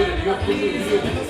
söyledi. Yok dedi,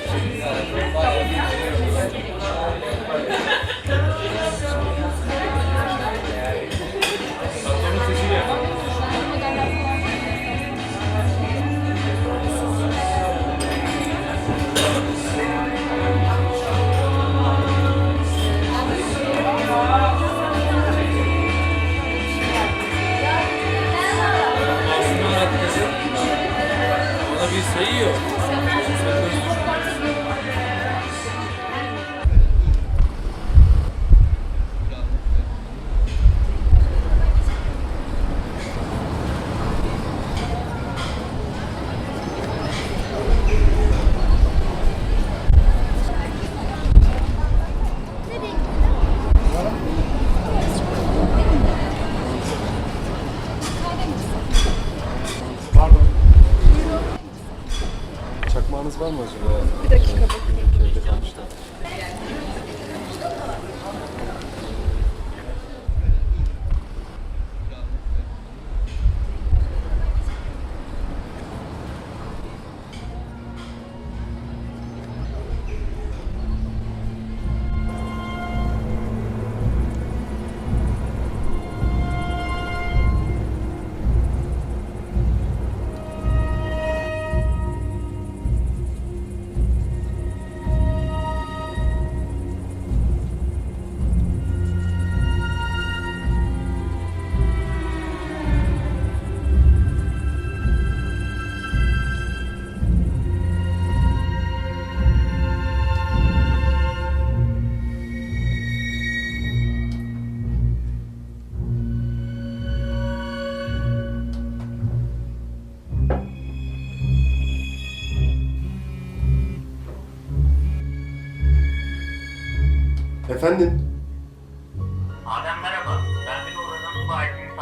Çakmağınız var mı acaba? Bir dakika bakayım. Evde kalmış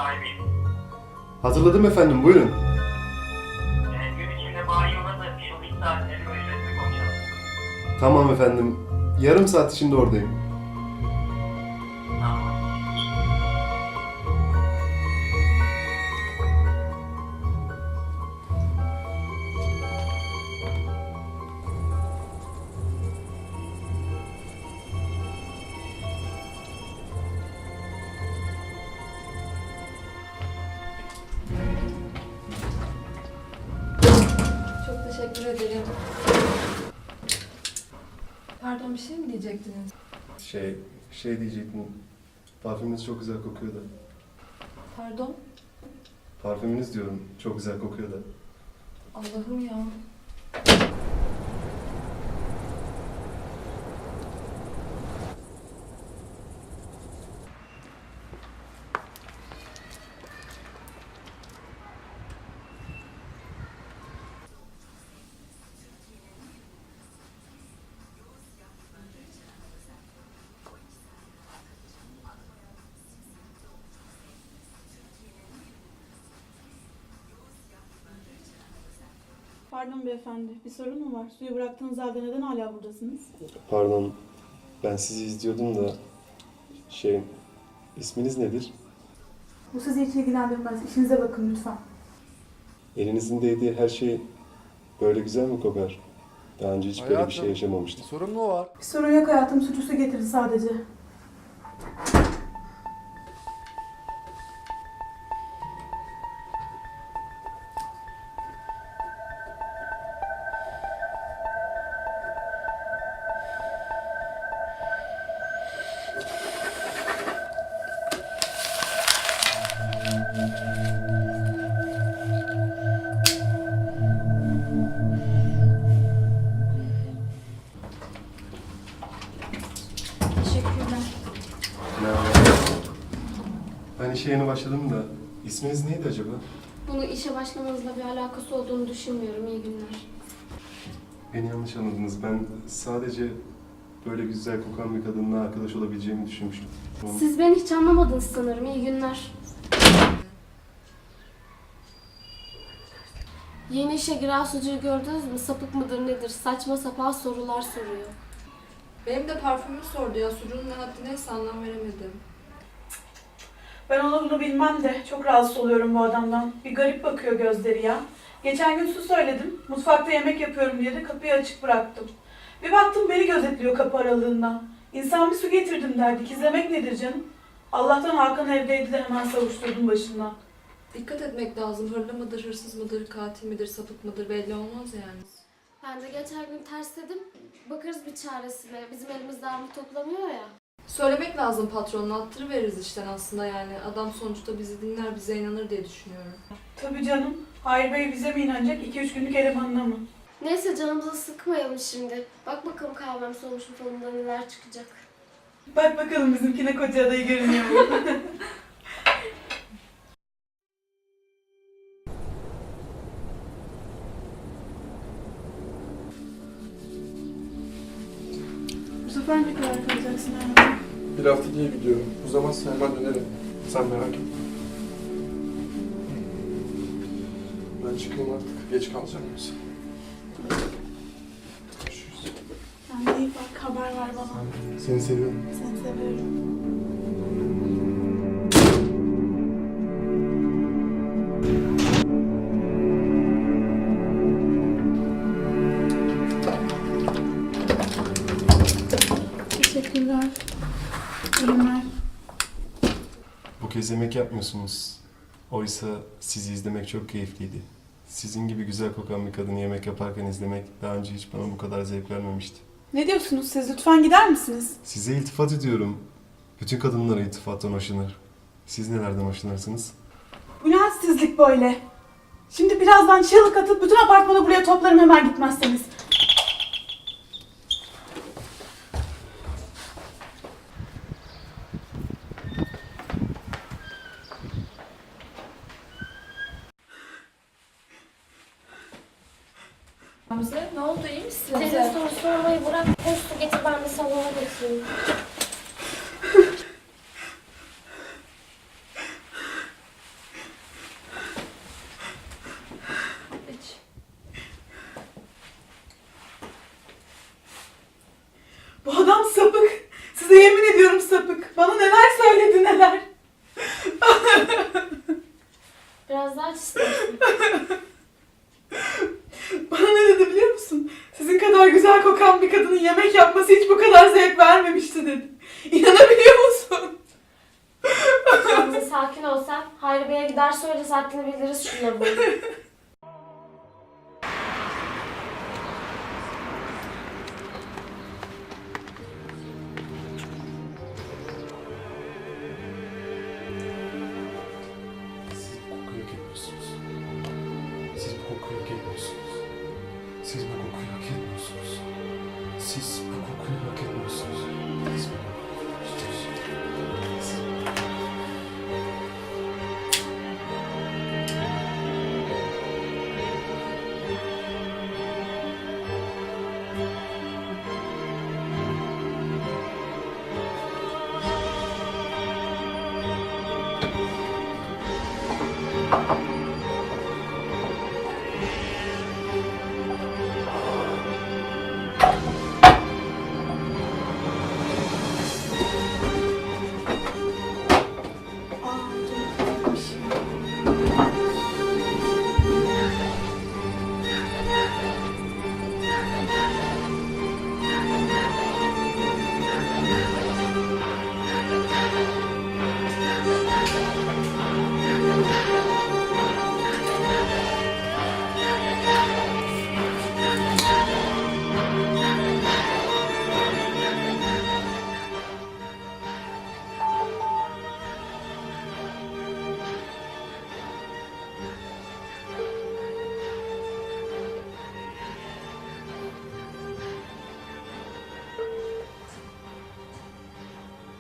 sahibiyim. Hazırladım efendim buyurun. Ee, gün içinde bayi uğradı. Bir yıl ilk saatleri ve ücretini konuşalım. Tamam efendim. Yarım saat içinde oradayım. Teşekkür ederim. Pardon bir şey mi diyecektiniz? Şey, şey diyecektim. Parfümünüz çok güzel kokuyor da. Pardon? Parfümünüz diyorum. Çok güzel kokuyor da. Allah'ım ya. Pardon beyefendi, bir sorun mu var? Suyu bıraktığınız halde neden hala buradasınız? Pardon. Ben sizi izliyordum da. Şey, isminiz nedir? Bu sizi hiç ilgilendirmez. İşinize bakın lütfen. Elinizin değdiği her şey böyle güzel mi kokar? Daha önce hiç böyle bir Hayatım, şey yaşamamıştım. Sorun mu var? Bir sorun yok hayatım. Suçlusu getirdi sadece. İşe yeni başladım da. İsminiz neydi acaba? Bunu işe başlamanızla bir alakası olduğunu düşünmüyorum. İyi günler. Beni yanlış anladınız. Ben sadece böyle güzel kokan bir kadınla arkadaş olabileceğimi düşünmüştüm. Tamam. Siz beni hiç anlamadınız sanırım. İyi günler. Yeni işe giren sucuğu gördünüz mü? Sapık mıdır nedir? Saçma sapan sorular soruyor. Benim de parfümü sordu ya. Sucuğun ne haddi neyse anlam veremedim. Ben onu bunu bilmem de çok rahatsız oluyorum bu adamdan. Bir garip bakıyor gözleri ya. Geçen gün su söyledim. Mutfakta yemek yapıyorum diye de kapıyı açık bıraktım. Bir baktım beni gözetliyor kapı aralığından. İnsan bir su getirdim derdi. Gizlemek nedir canım? Allah'tan Hakan evdeydi de hemen savuşturdum başından. Dikkat etmek lazım. Hırlı mıdır, hırsız mıdır, katil midir, sapık mıdır belli olmaz yani. Ben de geçen gün tersledim. Bakarız bir çaresine. Bizim elimizde armut toplamıyor ya. Söylemek lazım patronuna. Attırı veririz işten aslında yani. Adam sonuçta bizi dinler, bize inanır diye düşünüyorum. Tabii canım. Hayır Bey bize mi inanacak? 2-3 günlük elemanına mı? Neyse canımızı sıkmayalım şimdi. Bak bakalım kahvem sonuç mu falında neler çıkacak. Bak bakalım bizimkine koca adayı görünüyor mu? Bu sefer ne kadar kalacaksın hayatım? Bir hafta diye gidiyorum. Bu zaman hemen dönerim. Sen merak etme. Ben çıkayım artık. Geç kalacağım yoksa. Görüşürüz. Sen de iyi bak haber ver bana. Seni seviyorum. Seni seviyorum. Kez yemek yapmıyorsunuz. Oysa sizi izlemek çok keyifliydi. Sizin gibi güzel kokan bir kadını yemek yaparken izlemek daha önce hiç bana bu kadar zevk vermemişti. Ne diyorsunuz siz? Lütfen gider misiniz? Size iltifat ediyorum. Bütün kadınlar iltifattan hoşlanır. Siz nelerden hoşlanırsınız? Bu ne hadsizlik böyle? Şimdi birazdan çığlık atıp bütün apartmanı buraya toplarım hemen gitmezseniz. Hamze ne oldu iyi misin? Senin soru sormayı bırak. Su getir ben de salona götüreyim. Hiç. Bu adam sapık. Size yemin ediyorum sapık. Bana neler söyledi neler. Biraz daha aç istersin. Bana ne dedi biliyor musun? Sizin kadar güzel kokan bir kadının yapması hiç bu kadar zevk vermemişti dedi. İnanabiliyor musun? Gamze sakin ol sen. Hayri Bey'e gider söyleriz haddini bildiririz şunları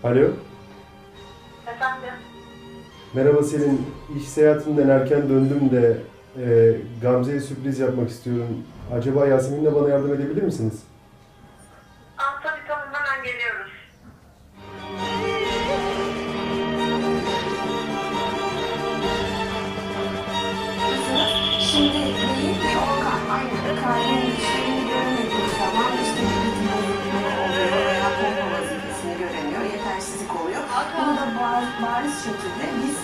Alo. Efendim? Merhaba Selin. İş seyahatinden erken döndüm de e, Gamze'ye sürpriz yapmak istiyorum. Acaba Yasemin'le bana yardım edebilir misiniz? Şekilde biz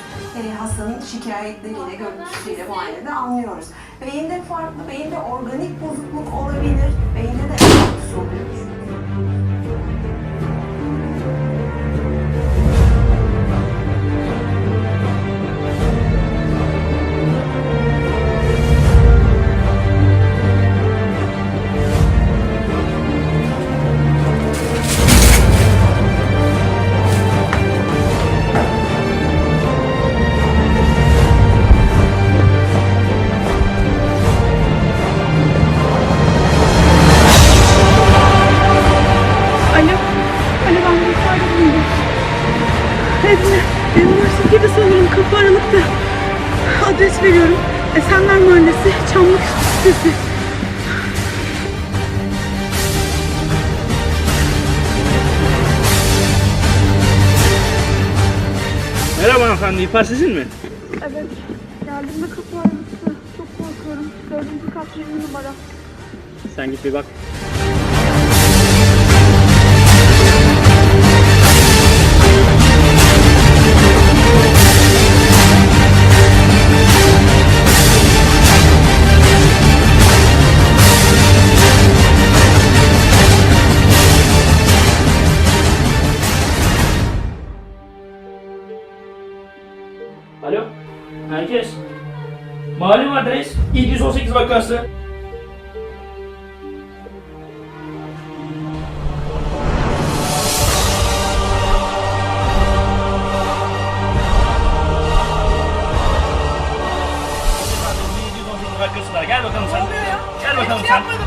e, hastanın şikayetleriyle, görüntüsüyle muayenede anlıyoruz. Beyinde farklı, beyinde organik bozukluk olabilir, beyinde de endoktüs oluyor. Evde, üniversitede sanırım kapı aralıkta. Adres veriyorum. Esenler Mahallesi, Çamlık sitesi. Merhaba hanımefendi, ihbar sizin mi? Evet. Geldiğimde kapı aralıkta. Çok korkuyorum. Dördüncü kat 20 numara. Sen git bir bak. Alo? Herkes. Malum adres 718 vakası. Gel bakalım sen. Gel bakalım sen.